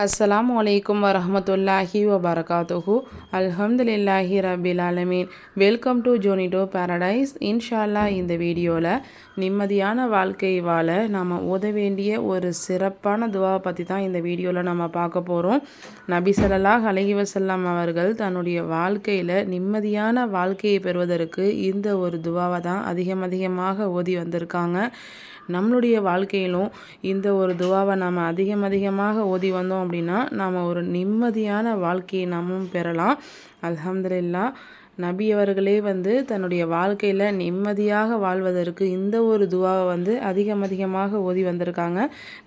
அஸ்ஸலாமு அலைக்கும் வரமத்துல்லாஹி வபரகாத்துஹு அல்ஹம்துலில்லாஹி ரபில் ஆலமீன் வெல்கம் டு ஜோனிடோ பேரடைஸ் இன்ஷால்லா இந்த வீடியோவில் நிம்மதியான வாழ்க்கை வாழ நாம் ஓத வேண்டிய ஒரு சிறப்பான துவாவை பற்றி தான் இந்த வீடியோவில் நம்ம பார்க்க போகிறோம் நபி சல்லாஹ் அலஹி வசல்லாம் அவர்கள் தன்னுடைய வாழ்க்கையில் நிம்மதியான வாழ்க்கையை பெறுவதற்கு இந்த ஒரு துவாவை தான் அதிகம் அதிகமாக ஓதி வந்திருக்காங்க. நம்மளுடைய வாழ்க்கையிலும் இந்த ஒரு துவாவை நாம் அதிகம் அதிகமாக ஓதி வந்தோம் அப்படின்னா நாம் ஒரு நிம்மதியான வாழ்க்கையை நாமும் பெறலாம். அலமதுல்லா நபி அவர்களே வந்து தன்னுடைய வாழ்க்கையில் நிம்மதியாக வாழ்வதற்கு இந்த ஒரு துவாவை வந்து அதிகம் அதிகமாக ஓதி வந்திருக்காங்க.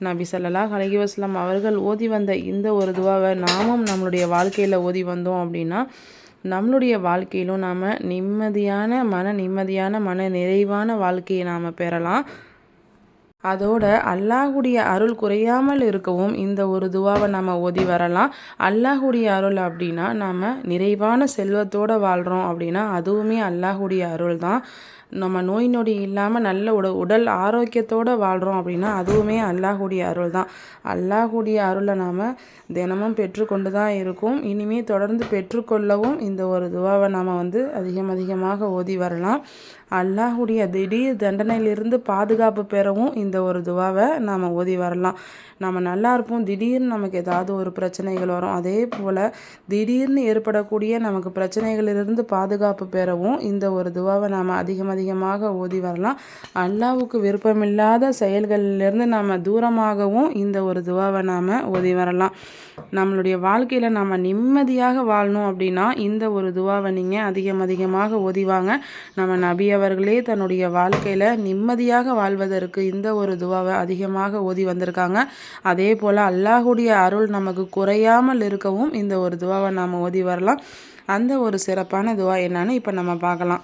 நபி சல்லாஹ் அலஹி வஸ்லாம் அவர்கள் ஓதி வந்த இந்த ஒரு துவாவை நாமும் நம்மளுடைய வாழ்க்கையில் ஓதி வந்தோம் அப்படின்னா நம்மளுடைய வாழ்க்கையிலும் நாம் நிம்மதியான மன நிம்மதியான மன நிறைவான வாழ்க்கையை நாம் பெறலாம். அதோட அல்லாஹுடைய அருள் குறையாமல் இருக்கவும் இந்த ஒரு துவாவை நம்ம ஓதி வரலாம். அல்லாஹுடைய அருள் அப்படின்னா நாம் நிறைவான செல்வத்தோடு வாழ்கிறோம் அப்படின்னா அதுவுமே அல்லாஹுடைய அருள் தான் நம்ம நோய் நொடி இல்லாமல் நல்ல உட உடல் ஆரோக்கியத்தோடு வாழ்கிறோம் அப்படின்னா அதுவுமே அல்லாஹுடைய அருள் தான் அல்லாஹுடைய அருளை நாம் தினமும் பெற்றுக்கொண்டு தான் இருக்கும். இனிமேல் தொடர்ந்து பெற்றுக்கொள்ளவும் இந்த ஒரு துவாவை நாம் வந்து அதிகம் அதிகமாக ஓதி வரலாம். அல்லாஹுடைய திடீர் தண்டனையிலிருந்து பாதுகாப்பு பெறவும் இந்த ஒரு துவாவை நாம் ஓதி வரலாம். நம்ம நல்லா இருப்போம். திடீர்னு நமக்கு ஏதாவது ஒரு பிரச்சனைகள் வரும். அதே போல் திடீர்னு ஏற்படக்கூடிய நமக்கு பிரச்சனைகளிலிருந்து பாதுகாப்பு பெறவும் இந்த ஒரு துவாவை நாம் அதிகம் அதிகமாக ஓதி வரலாம். அல்லாவுக்கு விருப்பமில்லாத செயல்களிலிருந்து நாம் தூரமாகவும் இந்த ஒரு துவாவை நாம் ஓதி வரலாம். நம்மளுடைய வாழ்க்கையில் நம்ம நிம்மதியாக வாழணும் அப்படின்னா இந்த ஒரு துவாவை நீங்கள் அதிகம் அதிகமாக ஓதிவாங்க நம்ம நபி அவர்களே தன்னுடைய வாழ்க்கையில் நிம்மதியாக வாழ்வதற்கு இந்த ஒரு துவாவை அதிகமாக ஓதி வந்திருக்காங்க. அதே போல் அல்லாஹுடைய அருள் நமக்கு குறையாமல் இருக்கவும் இந்த ஒரு துவாவை நாம் ஓதி வரலாம். அந்த ஒரு சிறப்பான துவா என்னன்னு இப்போ நம்ம பார்க்கலாம்.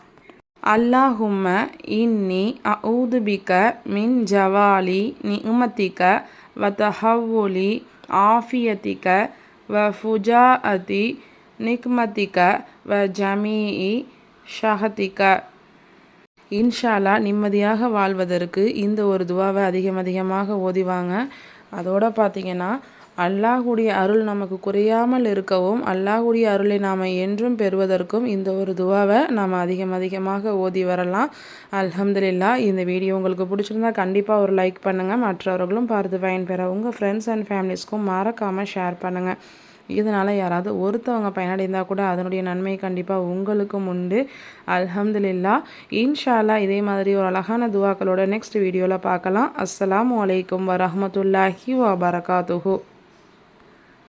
அல்லாஹும்ம இன்னி அவுதுபிக்க மின் ஜவாலி நிமத்திக்க வத்தஹவுலி ஆஃபியத்திக்க வ ஃபுஜாஅதி நிக்மத்திக்க வ ஜமீஇ ஷஹதிக்க இன்ஷாலா நிம்மதியாக வாழ்வதற்கு இந்த ஒரு துவாவை அதிகம் அதிகமாக ஓதிவாங்க. அதோடு பார்த்திங்கன்னா அல்லாஹுடைய அருள் நமக்கு குறையாமல் இருக்கவும் அல்லாஹுடைய அருளை நாம் என்றும் பெறுவதற்கும் இந்த ஒரு துவாவை நாம் அதிகம் அதிகமாக ஓதி வரலாம். அலமதுல்லா இந்த வீடியோ உங்களுக்கு பிடிச்சிருந்தா கண்டிப்பாக ஒரு லைக் பண்ணுங்கள் மற்றவர்களும் பார்த்து பயன்பெற உங்கள் ஃப்ரெண்ட்ஸ் அண்ட் ஃபேமிலிஸ்க்கும் மறக்காமல் ஷேர் பண்ணுங்கள் இதனால் யாராவது ஒருத்தவங்க பயனடைந்தால் கூட அதனுடைய நன்மை கண்டிப்பாக உங்களுக்கும் உண்டு. அல்ஹம்துலில்லா இன்ஷால்லா இதே மாதிரி ஒரு அழகான துவாக்களோட நெக்ஸ்ட் வீடியோவில் பார்க்கலாம். அஸ்லாம் வலைக்கம் வரமத்துல்லாஹி வபரகாத்துஹூ.